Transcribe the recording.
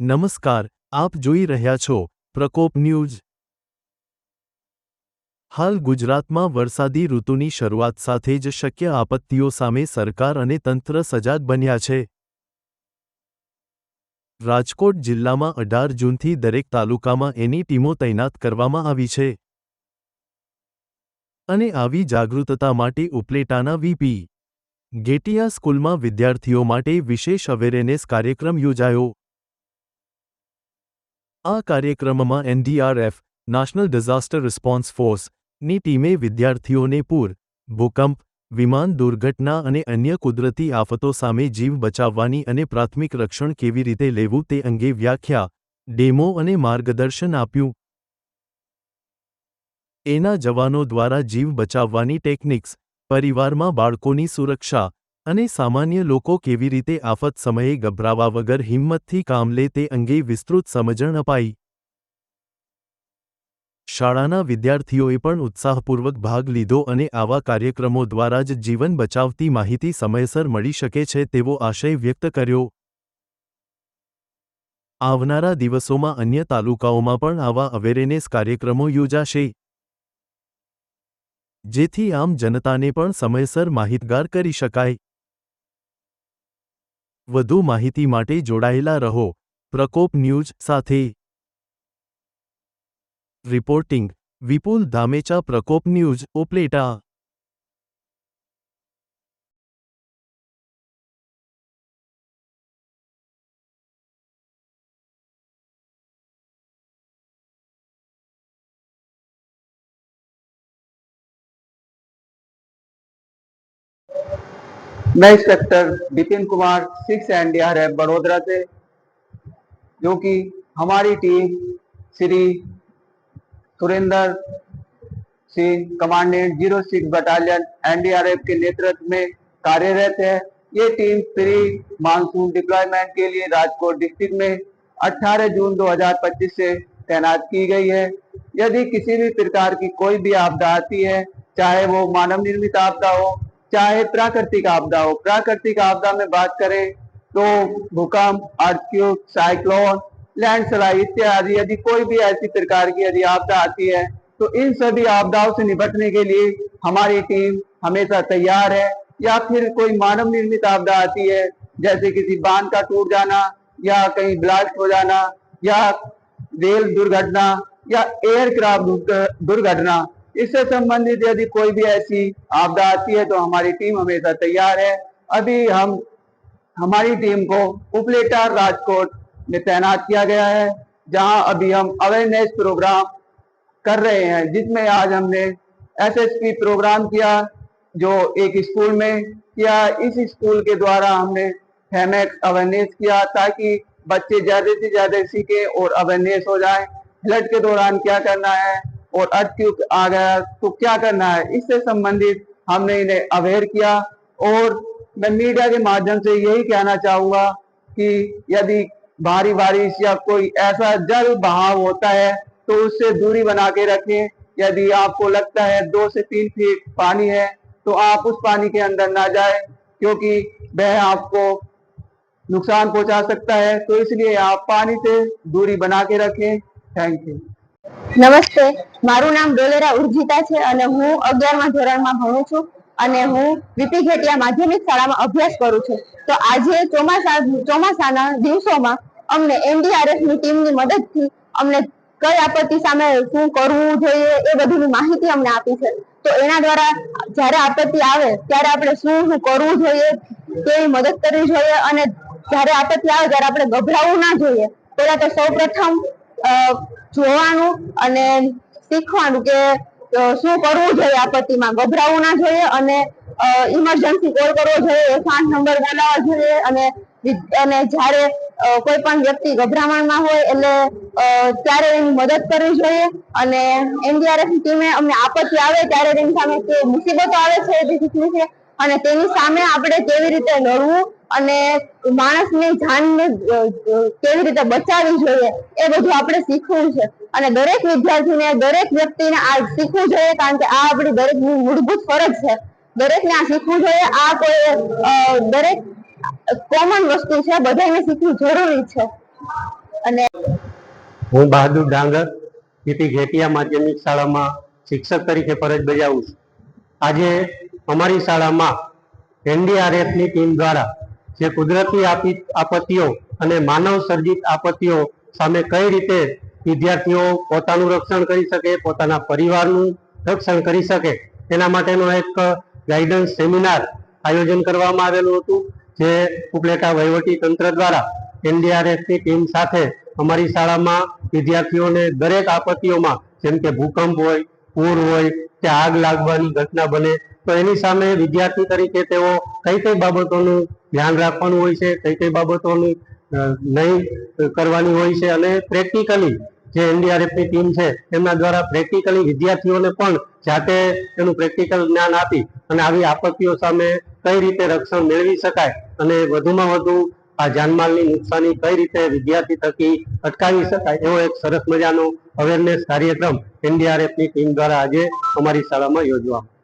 નમસ્કાર, આપ જોઈ રહ્યા છો પ્રકોપ ન્યૂઝ. હાલ ગુજરાતમાં વરસાદી ઋતુની શરૂઆત સાથે જ શક્ય આપત્તિઓ સામે સરકાર અને તંત્ર સજાગ બન્યા છે. રાજકોટ જિલ્લામાં અઢાર જૂનથી દરેક તાલુકામાં એની ટીમો તૈનાત કરવામાં આવી છે. અને આવી જાગૃતતા માટે ઉપલેટાના વીપી ગેટિયા સ્કૂલમાં વિદ્યાર્થીઓ માટે વિશેષ અવેરનેસ કાર્યક્રમ યોજાયો. આ કાર્યક્રમમાં NDRF, national disaster response force, ની ટીમે વિદ્યાર્થીઓને પૂર, ભૂકંપ, વિમાન દુર્ઘટના અને અન્ય કુદરતી આફતો સામે જીવ બચાવવાની અને પ્રાથમિક રક્ષણ કેવી રીતે લેવું તે અંગે વ્યાખ્યા, ડેમો અને માર્ગદર્શન આપ્યું. એના જવાનો દ્વારા જીવ બચાવવાની ટેકનિક્સ, પરિવારમાં બાળકોની સુરક્ષા અને સામાન્ય લોકો કેવી રીતે આફત સમયે ગભરાવા વગર હિંમતથી કામ લે તે અંગે વિસ્તૃત સમજણ અપાઈ. શાળાના વિદ્યાર્થીઓએ પણ ઉત્સાહપૂર્વક ભાગ લીધો અને આવા કાર્યક્રમો દ્વારા જ જીવન બચાવતી માહિતી સમયસર મળી શકે છે તેવો આશય વ્યક્ત કર્યો. આવનારા દિવસોમાં અન્ય તાલુકાઓમાં પણ આવા અવેરનેસ કાર્યક્રમો યોજાશે. જેથી આમ જનતાને પણ સમયસર માહિતગાર કરી શકાય. વધુ માહિતી માટે જોડાયેલા રહો. પ્રકોપ ન્યૂઝ સાથે. રિપોર્ટિંગ. વિપુલ ધામેચા પ્રકોપ ન્યૂઝ ઉપલેટા. मैं inspector Vipin Kumar six NDRF Vadodara से, जो कि हमारी team Shri Surendra Singh commandant zero six battalion NDRF के नेतृत्व में कार्यरत है। ये टीम प्री मानसून डिप्लॉयमेंट के लिए राजकोट डिस्ट्रिक्ट में 18 जून 2025 से तैनात की गई है। यदि किसी भी प्रकार की कोई भी आपदा आती है, चाहे वो मानव निर्मित आपदा हो चाहे प्राकृतिक आपदा हो। प्राकृतिक आपदा में बात करें तो भूकंप अर्थक्यूब साइक्लोन, लैंडस्लाइड इत्यादि, यदि कोई भी ऐसी प्रकार की यदि आपदा आती है तो इन सभी आपदाओं से निपटने के लिए हमारी टीम हमेशा तैयार है। या फिर कोई मानव निर्मित आपदा आती है, जैसे किसी बाँध का टूट जाना, या कहीं ब्लास्ट हो जाना, या रेल दुर्घटना, या एयरक्राफ्ट दुर्घटना इससे संबंधित यदि कोई भी ऐसी आपदा आती है तो हमारी टीम हमेशा तैयार है। अभी हम, हमारी टीम को उपलेटा राजकोट में तैनात किया गया है, जहाँ अभी हम अवेयरनेस प्रोग्राम कर रहे हैं, जिसमें आज हमने एसएसपी प्रोग्राम किया, जो एक स्कूल में किया। इस स्कूल के द्वारा हमने फेमेक्स अवेयरनेस किया, ताकि बच्चे ज़्यादा से ज़्यादा सीखे और अवेयरनेस हो जाए। फ्लड के दौरान क्या करना है? और अर्थ आ गया तो क्या करना है? इससे संबंधित हमने इन्हें अवेयर किया और मैं मीडिया के माध्यम से यही कहना चाहूँगा कि यदि भारी बारिश या कोई ऐसा जल बहाव होता है तो उससे दूरी बना के रखें। यदि आपको लगता है दो से तीन फीट पानी है तो आप उस पानी के अंदर ना जाए, क्योंकि वह आपको नुकसान पहुँचा सकता है। तो इसलिए आप पानी से दूरी बना के रखें। Thank you. નમસ્તે, મારું નામ ડોલેરા ઉર્જિતા છે અને હું અગિયારમા ધોરણમાં ભણું છું અને હું વીપી ઘેટિયા માધ્યમિક શાળામાં અભ્યાસ કરું છું. તો આજે ચોમાસા, ચોમાસાના દિવસોમાં અમને એનડીઆરએફની ટીમની મદદથી અમને કઈ આપત્તિ સામે શું કરવું જોઈએ એ બધીની માહિતી અમને આપી છે. તો એના દ્વારા જ્યારે આપત્તિ આવે, ત્યારે આપણે શું શું કરવું જોઈએ કેવી મદદ કરવી જોઈએ અને જ્યારે આપત્તિ આવે, ત્યારે આપણે ગભરાવું ના જોઈએ. પેલા તો સૌ પ્રથમ જોવાનું અને શીખવાનું કે શું કરવું જોઈએ આપત્તિમાં? ગભરાવું ના જોઈએ અને ઇમરજન્સી કોલ કરવો જોઈએ એકાઉન્ટ નંબર બોલાવવા જોઈએ અને અને જ્યારે કોઈ પણ વ્યક્તિ ગભરામણમાં હોય એટલે ત્યારે એની મદદ કરવી જોઈએ અને એનડીઆરએફ ટીમે અમને આપત્તિ આવે ત્યારે તેની સામે મુસીબતો આવે છે. અને તેની સામે આપણે કેવી રીતે લડવું અને માણસની જાનને કેવી રીતે બચાવવી જોઈએ એ બધું આપણે શીખવું છે. અને દરેક વિદ્યાર્થીને, દરેક વ્યક્તિને આ શીખવું જોઈએ કારણ કે આ આપણી દરેકની મૂળભૂત ફરજ છે. દરેકને આ શીખવું જોઈએ. આ કોઈ દરેક કોમન વસ્તુ છે. બધાને શીખવું જરૂરી છે. અને હું બહાદુર ડાંગર, પીપી ઘેટિયા માધ્યમિક શાળામાં શિક્ષક તરીકે ફરજ બજાવું છું. આજે અમારી શાળામાં એનડીઆરએફની ટીમ દ્વારા જે કુદરતી આપત્તિઓ અને માનવ સર્જિત આપત્તિઓ સામે કઈ રીતે વિદ્યાર્થીઓ પોતાનું રક્ષણ કરી શકે, પોતાના પરિવારનું રક્ષણ કરી શકે, તેના માટેનો એક ગાઈડન્સ સેમિનાર આયોજન કરવામાં આવેલું હતું, જે ઉપલેટા વહીવટી તંત્ર દ્વારા એનડીઆરએફની ટીમ સાથે અમારી શાળામાં વિદ્યાર્થીઓને દરેક આપત્તિઓમાં, જેમ કે ભૂકંપ હોય, પૂર હોય કે આગ લાગવાની ઘટના બને તો એની સામે વિદ્યાર્થી તરીકે તેઓ કઈ કઈ બાબતોનું ધ્યાન રાખવાનું હોય છે, કઈ કઈ બાબતોનું નહીં કરવાની હોય છે અને પ્રેક્ટિકલી જે એનડીઆરએફની ટીમ છે, એમના દ્વારા પ્રેક્ટિકલી વિદ્યાર્થીઓને પણ જાતે એનું પ્રેક્ટિકલ જ્ઞાન આપી અને આવી આપત્તિઓ સામે કઈ રીતે રક્ષણ મેળવી શકાય અને વધુમાં વધુ આ જાનમાલની નુકસાની કઈ રીતે વિદ્યાર્થી થકી અટકાવી શકાય એવો એક સરસ મજાનો અવેરનેસ કાર્યક્રમ એનડીઆરએફની ટીમ દ્વારા આજે અમારી શાળામાં યોજવામાં